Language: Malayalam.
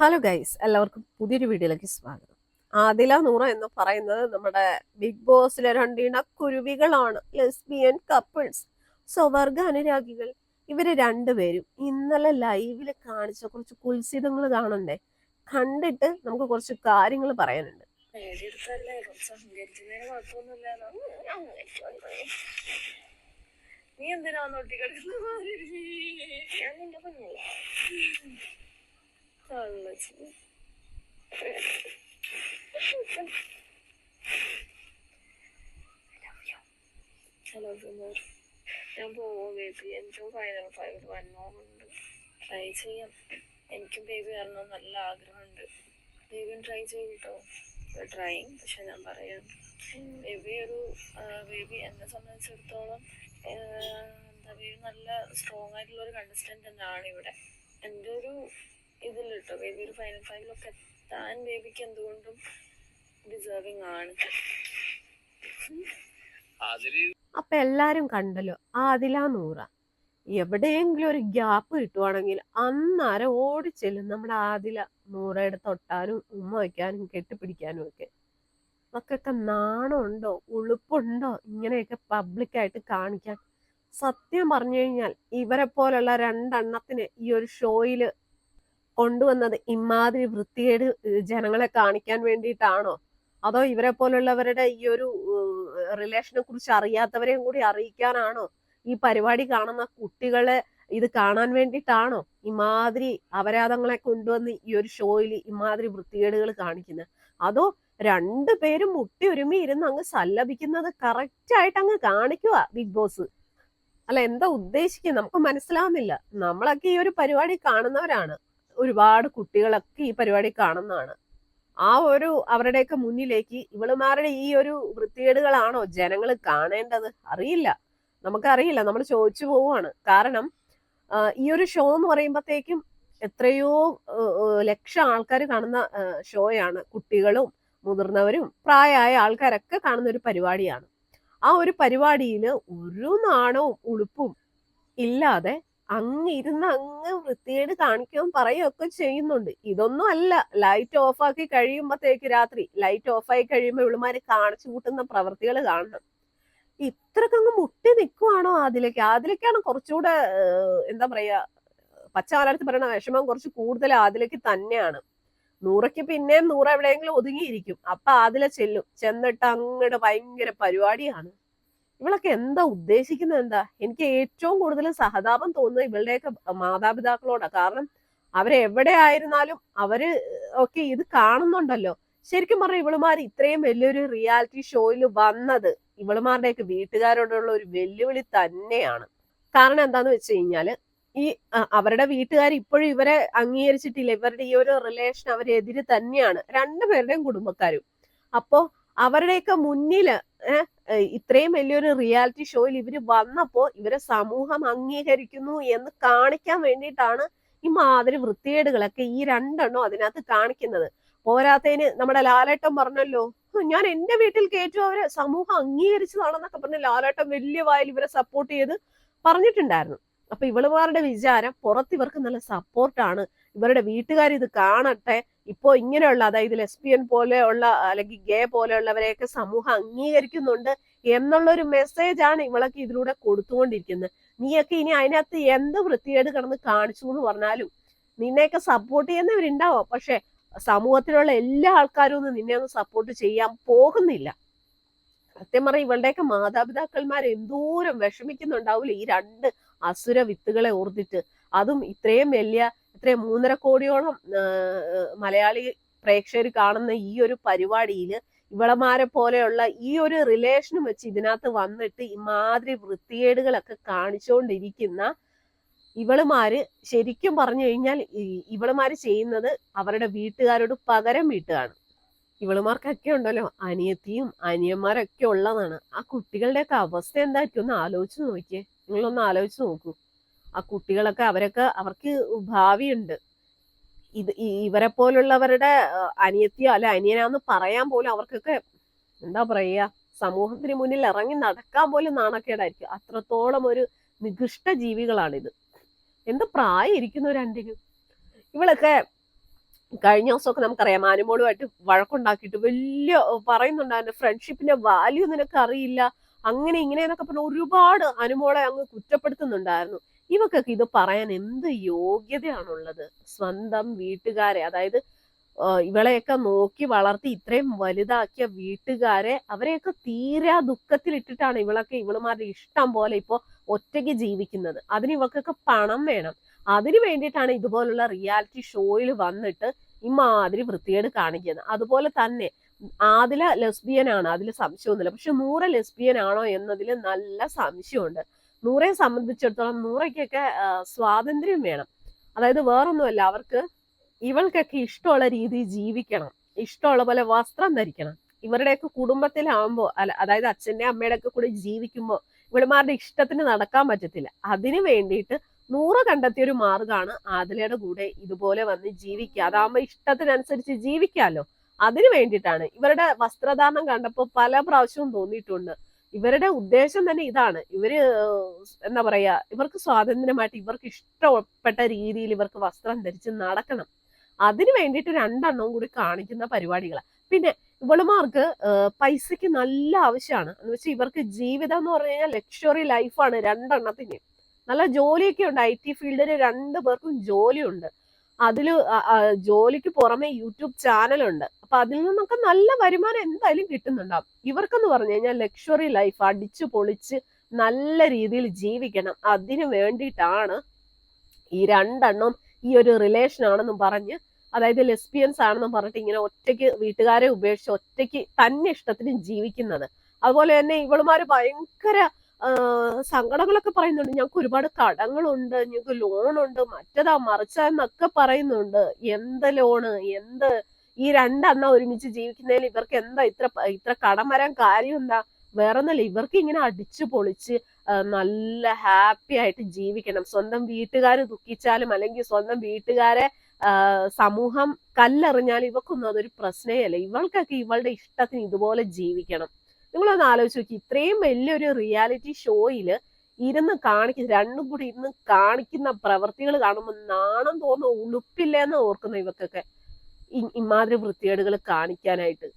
ഹലോ ഗൈസ് എല്ലാവർക്കും പുതിയൊരു വീഡിയോയിലേക്ക് സ്വാഗതം. ആദില നൂറ എന്ന് പറയുന്നത് നമ്മുടെ ബിഗ് ബോസിലെ രണ്ടിണ കുരുവികളാണ് ലെസ്ബിയൻ കപ്പിൾസ് സ്വവർഗ അനുരാഗികൾ. ഇവർ രണ്ടുപേരും ഇന്നലെ ലൈവിൽ കാണിച്ച കുറച്ച് കുൽസിതങ്ങൾ കാണണ്ടേ? കണ്ടിട്ട് നമുക്ക് കുറച്ച് കാര്യങ്ങൾ പറയാനുണ്ട്. നീ എന്തിനാ ഒട്ടി കള്ളച്ചി ഹലോ സുമർ ഞാൻ പോവാം ബേബി എനിക്കും ഫൈനൽ ഫൈവിൽ വന്നോണ്ട് ചെയ്യാം എനിക്കും ബേബി വരണം നല്ല ആഗ്രഹമുണ്ട് ബേബിയും ട്രൈ ചെയ്തിട്ടോ ട്രൈ ഞാൻ പറയാം ബേബി ഒരു ബേബി എന്നെ സംബന്ധിച്ചിടത്തോളം നല്ല സ്ട്രോങ് ആയിട്ടുള്ള ഒരു കണ്ടസ്റ്റന്റ് തന്നെയാണ് ഇവിടെ ഒരു ഇതിൽ കേട്ടോ ബേബി ഒരു ഫൈനൽ ഫൈവിലൊക്കെ എത്താൻ ബേബിക്ക് എന്തുകൊണ്ടും ഡിസേർവിങ് ആണ്. അപ്പൊ എല്ലാരും കണ്ടല്ലോ ആദില നൂറ. എവിടെയെങ്കിലും ഒരു ഗ്യാപ്പ് കിട്ടുവാണെങ്കിൽ അന്നേരം ഓടിച്ചെല്ലും നമ്മുടെ ആദില നൂറയുടെ തൊട്ടാനും ഉമ്മ വയ്ക്കാനും കെട്ടിപ്പിടിക്കാനും ഒക്കെ. മക്കൊക്കെ നാണമുണ്ടോ ഉളുപ്പുണ്ടോ ഇങ്ങനെയൊക്കെ പബ്ലിക്കായിട്ട് കാണിക്കാൻ? സത്യം പറഞ്ഞു കഴിഞ്ഞാൽ ഇവരെ പോലുള്ള രണ്ടെണ്ണത്തിന് ഈ ഒരു ഷോയിൽ കൊണ്ടുവന്നത് ഇമാതിരി വൃത്തികേട് ജനങ്ങളെ കാണിക്കാൻ വേണ്ടിയിട്ടാണോ? അതോ ഇവരെ പോലുള്ളവരുടെ ഈ ഒരു റിലേഷനെ കുറിച്ച് അറിയാത്തവരെയും കൂടി അറിയിക്കാനാണോ? ഈ പരിപാടി കാണുന്ന കുട്ടികളെ ഇത് കാണാൻ വേണ്ടിയിട്ടാണോ ഇമാതിരി അപരാധങ്ങളെ കൊണ്ടുവന്ന് ഈ ഒരു ഷോയിൽ ഇമാതിരി വൃത്തികേടുകൾ കാണിക്കുന്നത് അതോ രണ്ടു പേരും മുട്ടി ഒരുമി ഇരുന്ന് അങ്ങ് സല്ലപിക്കുന്നത് കറക്റ്റ് ആയിട്ട് അങ്ങ് കാണിക്കുക ബിഗ് ബോസ് അല്ല എന്താ ഉദ്ദേശിക്കുക നമുക്ക് മനസ്സിലാവുന്നില്ല. നമ്മളൊക്കെ ഈ ഒരു പരിപാടി കാണുന്നവരാണ്. ഒരുപാട് കുട്ടികളൊക്കെ ഈ പരിപാടി കാണുന്നതാണ്. ആ ഒരു അവരുടെയൊക്കെ മുന്നിലേക്ക് ഇവളുമാരുടെ ഈ ഒരു വൃത്തികേടുകളാണോ ജനങ്ങൾ കാണേണ്ടത്? അറിയില്ല. നമുക്കറിയില്ല. നമ്മൾ ചോദിച്ചു പോവുകയാണ്. കാരണം ഈ ഒരു ഷോ എന്ന് പറയുമ്പോഴത്തേക്കും എത്രയോ ലക്ഷം ആൾക്കാർ കാണുന്ന ഷോയാണ് കുട്ടികളും മുതിർന്നവരും പ്രായമായ ആൾക്കാരൊക്കെ കാണുന്ന ഒരു പരിപാടിയാണ്. ആ ഒരു പരിപാടിയിൽ ഒരു നാണവും ഉളുപ്പും ഇല്ലാതെ അങ്ങ് ഇരുന്ന് അങ്ങ് വൃത്തികേട് കാണിക്കുകയും പറയുകയൊക്കെ ചെയ്യുന്നുണ്ട്. ഇതൊന്നും അല്ല. ലൈറ്റ് ഓഫ് ആക്കി കഴിയുമ്പോഴത്തേക്ക് രാത്രി. ലൈറ്റ് ഓഫ് ആയി കഴിയുമ്പോൾ ഇവളുമാര് കാണിച്ചു കൂട്ടുന്ന പ്രവൃത്തികൾ കാണണം. ഇത്രക്കങ്ങ് മുട്ടി നിൽക്കുവാണോ അതിലേക്ക് അതിലേക്കാണ് കുറച്ചുകൂടെ എന്താ പറയാ പച്ച കാലത്ത് പറയുന്ന വിഷമം കുറച്ച് കൂടുതൽ അതിലേക്ക് തന്നെയാണ്. നൂറയ്ക്ക് പിന്നെയും നൂറ് എവിടെയെങ്കിലും ഒതുങ്ങിയിരിക്കും. അപ്പൊ അതിലെ ചെല്ലും. ചെന്നിട്ട് അങ്ങോട്ട് ഭയങ്കര പരിപാടിയാണ്. ഇവളൊക്കെ എന്താ ഉദ്ദേശിക്കുന്നത് എന്താ? എനിക്ക് ഏറ്റവും കൂടുതൽ സഹതാപം തോന്നുന്നത് ഇവളുടെയൊക്കെ മാതാപിതാക്കളോടാണ് കാരണം അവരെവിടെ ആയിരുന്നാലും അവർ ഒക്കെ ഇത് കാണുന്നുണ്ടല്ലോ. ശരിക്കും പറഞ്ഞാൽ ഇവളുമാർ ഇത്രയും വലിയൊരു റിയാലിറ്റി ഷോയിൽ വന്നത് ഇവളുമാരുടെയൊക്കെ വീട്ടുകാരോടുള്ള ഒരു വെല്ലുവിളി തന്നെയാണ്. കാരണം എന്താന്ന് വെച്ച് കഴിഞ്ഞാൽ ഈ അവരുടെ വീട്ടുകാർ ഇപ്പോഴും ഇവരെ അംഗീകരിച്ചിട്ടില്ല. ഇവരുടെ ഈ ഒരു റിലേഷൻ അവരെതിര് തന്നെയാണ്. രണ്ടുപേരുടെയും കുടുംബക്കാരും. അപ്പോ അവരുടെയൊക്കെ ഏഹ് ഇത്രയും വലിയൊരു റിയാലിറ്റി ഷോയിൽ ഇവർ വന്നപ്പോൾ ഇവരെ സമൂഹം അംഗീകരിക്കുന്നു എന്ന് കാണിക്കാൻ വേണ്ടിയിട്ടാണ് ഈ മാതിരി വൃത്തികേടുകളൊക്കെ ഈ രണ്ടെണ്ണം അതിനകത്ത് കാണിക്കുന്നത്. പോരാത്തതിന് നമ്മുടെ ലാലേട്ടം പറഞ്ഞല്ലോ ഞാൻ എന്റെ വീട്ടിൽ കയറ്റും അവരെ സമൂഹം അംഗീകരിച്ചതാണെന്നൊക്കെ പറഞ്ഞ് ലാലേട്ടം വലിയ വായിൽ ഇവരെ സപ്പോർട്ട് ചെയ്ത് പറഞ്ഞിട്ടുണ്ടായിരുന്നു. അപ്പൊ ഇവളുമാരുടെ വിചാരം പുറത്ത് ഇവർക്ക് നല്ല സപ്പോർട്ടാണ് ഇവരുടെ വീട്ടുകാർ ഇത് കാണട്ടെ. ഇപ്പോ ഇങ്ങനെയുള്ള അതായത് ലെസ്ബിയൻ പോലെയുള്ള അല്ലെങ്കിൽ ഗേ പോലെയുള്ളവരെയൊക്കെ സമൂഹം അംഗീകരിക്കുന്നുണ്ട് എന്നുള്ള ഒരു മെസ്സേജ് ആണ് ഇവളൊക്കെ ഇതിലൂടെ കൊടുത്തുകൊണ്ടിരിക്കുന്നത്. നീയൊക്കെ ഇനി അതിനകത്ത് എന്ത് വൃത്തികേട് കിടന്ന് കാണിച്ചു എന്ന് പറഞ്ഞാലും നിന്നെയൊക്കെ സപ്പോർട്ട് ചെയ്യുന്നവരുണ്ടാവും. പക്ഷെ സമൂഹത്തിലുള്ള എല്ലാ ആൾക്കാരും ഒന്നും നിന്നെ ഒന്നും സപ്പോർട്ട് ചെയ്യാൻ പോകുന്നില്ല. സത്യം പറഞ്ഞ ഇവളുടെയൊക്കെ മാതാപിതാക്കന്മാർ എന്തോരം വിഷമിക്കുന്നുണ്ടാവില്ല ഈ രണ്ട് അസുര വിത്തുകളെ ഓർത്തിട്ട്. അതും ഇത്രയും വലിയ ഇത്രയും മൂന്നര കോടിയോളം മലയാളി പ്രേക്ഷകർ കാണുന്ന ഈ ഒരു പരിപാടിയിൽ ഇവളമാരെ പോലെയുള്ള ഈ ഒരു റിലേഷനും വെച്ച് ഇതിനകത്ത് വന്നിട്ട് ഇമാതിരി വൃത്തികേടുകളൊക്കെ കാണിച്ചുകൊണ്ടിരിക്കുന്ന ഇവളുമാര് ശരിക്കും പറഞ്ഞു കഴിഞ്ഞാൽ ഇവളുമാര് ചെയ്യുന്നത് അവരുടെ വീട്ടുകാരോട് പകരം വീട്ടുകയാണ് ഇവളുമാർക്കൊക്കെ ഉണ്ടല്ലോ അനിയത്തിയും അനിയന്മാരൊക്കെ ഉള്ളതാണ്. ആ കുട്ടികളുടെയൊക്കെ അവസ്ഥ എന്തായിരിക്കും? ഒന്ന് ആലോചിച്ച് നോക്കിയേ. നിങ്ങളൊന്ന് ആലോചിച്ച് നോക്കൂ. ആ കുട്ടികളൊക്കെ അവരൊക്കെ അവർക്ക് ഭാവിയുണ്ട്. ഇത് ഇവരെ പോലുള്ളവരുടെ അനിയത്തിയോ അല്ലെ അനിയനാന്ന് പറയാൻ പോലും അവർക്കൊക്കെ എന്താ പറയുക സമൂഹത്തിന് മുന്നിൽ ഇറങ്ങി നടക്കാൻ പോലും നാണക്കേടായിരിക്കും. അത്രത്തോളം ഒരു നികൃഷ്ട ജീവികളാണിത്. എന്ത് പ്രായം ഇരിക്കുന്നു രണ്ടിനും ഇവളൊക്കെ കഴിഞ്ഞ ദിവസമൊക്കെ നമുക്കറിയാം മാനുമോളുമായിട്ട് വഴക്കുണ്ടാക്കിയിട്ട് വലിയ പറയുന്നുണ്ടായിരുന്നു ഫ്രണ്ട്ഷിപ്പിന്റെ വാല്യൂ നിനക്ക് അറിയില്ല അങ്ങനെ ഇങ്ങനെ എന്നൊക്കെ പറഞ്ഞ ഒരുപാട് അനുമോളെ അങ്ങ് കുറ്റപ്പെടുത്തുന്നുണ്ടായിരുന്നു. ഇവക്കൊക്കെ ഇത് പറയാൻ എന്ത് യോഗ്യതയാണുള്ളത്? സ്വന്തം വീട്ടുകാരെ അതായത് ഇവളെയൊക്കെ നോക്കി വളർത്തി ഇത്രയും വലുതാക്കിയ വീട്ടുകാരെ അവരെയൊക്കെ തീരാ ദുഃഖത്തിലിട്ടിട്ടാണ് ഇവളൊക്കെ ഇവളുമാരുടെ ഇഷ്ടം പോലെ ഇപ്പോൾ ഒറ്റയ്ക്ക് ജീവിക്കുന്നത്. അതിന് ഇവക്കൊക്കെ പണം വേണം. അതിനു വേണ്ടിയിട്ടാണ് ഇതുപോലുള്ള റിയാലിറ്റി ഷോയിൽ വന്നിട്ട് ഇമാതിരി വൃത്തികേട് കാണിക്കുന്നത്. അതുപോലെ തന്നെ ആദില ലെസ്ബിയൻ ആണ് അതിൽ സംശയമൊന്നുമില്ല. പക്ഷെ നൂറ് ലെസ്ബിയൻ ആണോ എന്നതിൽ നല്ല സംശയമുണ്ട്. നൂറയെ സംബന്ധിച്ചിടത്തോളം നൂറയ്ക്കൊക്കെ സ്വാതന്ത്ര്യം വേണം. അതായത് വേറൊന്നുമല്ല അവർക്ക് ഇവൾക്കൊക്കെ ഇഷ്ടമുള്ള രീതിയിൽ ജീവിക്കണം. ഇഷ്ടമുള്ള പോലെ വസ്ത്രം ധരിക്കണം. ഇവരുടെയൊക്കെ കുടുംബത്തിലാവുമ്പോൾ അല്ല അതായത് അച്ഛന്റെ അമ്മയുടെ ഒക്കെ കൂടി ജീവിക്കുമ്പോൾ ഇവളുമാരുടെ ഇഷ്ടത്തിന് നടക്കാൻ പറ്റത്തില്ല. അതിനു വേണ്ടിയിട്ട് നൂറ് കണ്ടെത്തിയ ഒരു മാർഗമാണ് ആദിലയുടെ കൂടെ ഇതുപോലെ വന്ന് ജീവിക്കുക. അതാകുമ്പോൾ ഇഷ്ടത്തിനനുസരിച്ച് ജീവിക്കാമല്ലോ അതിനു വേണ്ടിയിട്ടാണ്. ഇവരുടെ വസ്ത്രധാരണം കണ്ടപ്പോൾ പല പ്രാവശ്യവും തോന്നിയിട്ടുണ്ട്. ഇവരുടെ ഉദ്ദേശം തന്നെ ഇതാണ്. ഇവർ എന്താ പറയാ ഇവർക്ക് സ്വാതന്ത്ര്യമായിട്ട് ഇവർക്ക് ഇഷ്ടപ്പെട്ട രീതിയിൽ ഇവർക്ക് വസ്ത്രം ധരിച്ച് നടക്കണം. അതിനു വേണ്ടിയിട്ട് രണ്ടെണ്ണവും കൂടി കാണിക്കുന്ന പരിപാടികളാണ് പിന്നെ ഇവളുമാർക്ക് പൈസയ്ക്ക് നല്ല ആവശ്യമാണ്. എന്ന് വെച്ചാൽ ഇവർക്ക് ജീവിതം എന്ന് പറഞ്ഞു കഴിഞ്ഞാൽ ലക്ഷറി ലൈഫാണ് രണ്ടെണ്ണത്തിന്. നല്ല ജോലിയൊക്കെ ഉണ്ട്. ഐ ടി ഫീൽഡിൽ രണ്ടു പേർക്കും ജോലിയുണ്ട്. അതിൽ അ- ആ ജോലിക്ക് പുറമെ യൂട്യൂബ് ചാനലുണ്ട്. അപ്പൊ അതിൽ നിന്നൊക്കെ നല്ല വരുമാനം എന്തായാലും കിട്ടുന്നുണ്ടാവും. ഇവർക്കെന്ന് പറഞ്ഞു കഴിഞ്ഞാൽ ലക്ഷറി ലൈഫ് അടിച്ചു പൊളിച്ച് നല്ല രീതിയിൽ ജീവിക്കണം. അതിനു വേണ്ടിയിട്ടാണ് ഈ രണ്ടെണ്ണം ഈ ഒരു റിലേഷൻ ആണെന്നും പറഞ്ഞ് അതായത് ലെസ്ബിയൻസ് ആണെന്നും പറഞ്ഞിട്ട് ഇങ്ങനെ ഒറ്റയ്ക്ക് വീട്ടുകാരെ ഉപേക്ഷിച്ച് ഒറ്റയ്ക്ക് തന്നെ ഇഷ്ടത്തിന് ജീവിക്കുന്നത്. അതുപോലെ തന്നെ ഇവളുമാര് ഭയങ്കര സങ്കടങ്ങളൊക്കെ പറയുന്നുണ്ട്. ഞങ്ങൾക്ക് ഒരുപാട് കടങ്ങളുണ്ട് ഞങ്ങൾക്ക് ലോണുണ്ട് മറ്റതാ മറിച്ചാ എന്നൊക്കെ പറയുന്നുണ്ട്. എന്ത് ലോണ്? എന്ത്? ഈ രണ്ടെണ്ണ ഒരുമിച്ച് ജീവിക്കുന്നതിൽ ഇവർക്ക് എന്താ ഇത്ര ഇത്ര കടം വരാൻ കാര്യം എന്താ? വേറൊന്നല്ല ഇവർക്ക് ഇങ്ങനെ അടിച്ചു പൊളിച്ച് നല്ല ഹാപ്പി ആയിട്ട് ജീവിക്കണം. സ്വന്തം വീട്ടുകാർ ദുഃഖിച്ചാലും അല്ലെങ്കിൽ സ്വന്തം വീട്ടുകാരെ സമൂഹം കല്ലെറിഞ്ഞാലും ഇവക്കൊന്നും അതൊരു പ്രശ്നേ അല്ല. ഇവൾക്കൊക്കെ ഇവളുടെ ഇഷ്ടത്തിന് ഇതുപോലെ ജീവിക്കണം. നിങ്ങളൊന്ന് ആലോചിച്ച് നോക്കി. ഇത്രയും വലിയൊരു റിയാലിറ്റി ഷോയിൽ ഇരുന്ന് കാണിക്കുന്ന രണ്ടും കൂടി ഇരുന്ന് കാണിക്കുന്ന പ്രവർത്തികൾ കാണുമ്പോൾ നാണം തോന്നുന്നു ഉളുപ്പില്ല എന്ന് ഓർക്കുന്ന ഇവക്കൊക്കെ ഇമാതിരി വൃത്തികേടുകൾ കാണിക്കാനായിട്ട്.